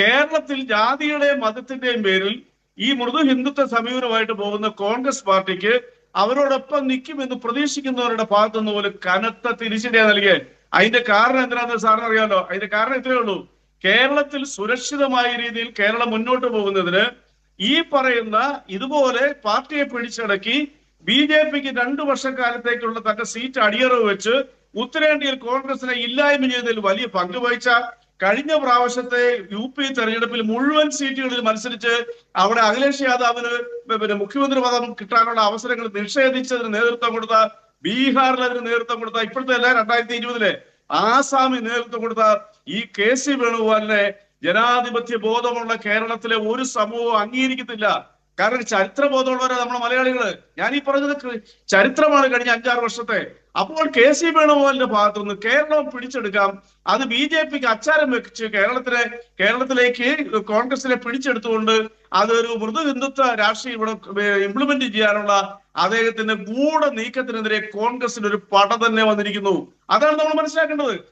കേരളത്തിൽ ജാതിയുടെയും മതത്തിന്റെയും പേരിൽ ഈ മൃദു ഹിന്ദുത്വ സമീപനമായിട്ട് പോകുന്ന കോൺഗ്രസ് പാർട്ടിക്ക് അവരോടൊപ്പം നിൽക്കുമെന്ന് പ്രതീക്ഷിക്കുന്നവരുടെ ഭാഗത്തു നിന്ന് പോലും കനത്ത തിരിച്ചടിയാ നൽകിയത് അതിന്റെ കാരണം എന്തിനാണെന്ന് സാറിന് അറിയാമല്ലോ അതിന്റെ കാരണം ഇത്രയേ ഉള്ളൂ. കേരളത്തിൽ സുരക്ഷിതമായ രീതിയിൽ കേരളം മുന്നോട്ട് പോകുന്നതിന് ഈ പറയുന്ന ഇതുപോലെ പാർട്ടിയെ പിടിച്ചടക്കി ബി ജെ പിക്ക് രണ്ടു വർഷക്കാലത്തേക്കുള്ള തന്റെ സീറ്റ് അടിയറവ് വെച്ച് ഉത്തരേന്ത്യയിൽ കോൺഗ്രസിനെ ഇല്ലായ്മ ചെയ്തതിൽ വലിയ പങ്ക് വഹിച്ച കഴിഞ്ഞ പ്രാവശ്യത്തെ യു പി തെരഞ്ഞെടുപ്പിൽ മുഴുവൻ സീറ്റുകളിൽ മത്സരിച്ച് അവിടെ അഖിലേഷ് യാദവിന് പിന്നെ മുഖ്യമന്ത്രി പദം കിട്ടാനുള്ള അവസരങ്ങൾ നിഷേധിച്ചതിന് നേതൃത്വം കൊടുത്ത ബീഹാറിൽ അതിന് നേതൃത്വം കൊടുത്ത ഇപ്പോഴത്തെ അല്ല രണ്ടായിരത്തി ഇരുപതിലെ ആസാമിന് നേതൃത്വം കൊടുത്ത ഈ കെ സി വേണുഗോപാലിനെ ജനാധിപത്യ ബോധമുള്ള കേരളത്തിലെ ഒരു സമൂഹവും അംഗീകരിക്കത്തില്ല. കാരണം ചരിത്ര ബോധമുള്ളവരാ നമ്മുടെ മലയാളികൾ. ഞാൻ ഈ പറഞ്ഞത് ചരിത്രമാണ് കഴിഞ്ഞ അഞ്ചാറ് വർഷത്തെ. അപ്പോൾ കെ സി വേണുഗോപാലിന്റെ ഭാഗത്തു നിന്ന് കേരളം പിടിച്ചെടുക്കാം. അത് ബി ജെ പിക്ക് അച്ചാരം വെച്ച് കേരളത്തിലെ കേരളത്തിലേക്ക് കോൺഗ്രസിനെ പിടിച്ചെടുത്തുകൊണ്ട് അതൊരു മൃദു ഹിന്ദുത്വ രാഷ്ട്രീയം ഇവിടെ ഇംപ്ലിമെന്റ് ചെയ്യാനുള്ള അദ്ദേഹത്തിന്റെ ഗൂഢ നീക്കത്തിനെതിരെ കോൺഗ്രസിന് ഒരു പട തന്നെ വന്നിരിക്കുന്നു. അതാണ് നമ്മൾ മനസ്സിലാക്കേണ്ടത്.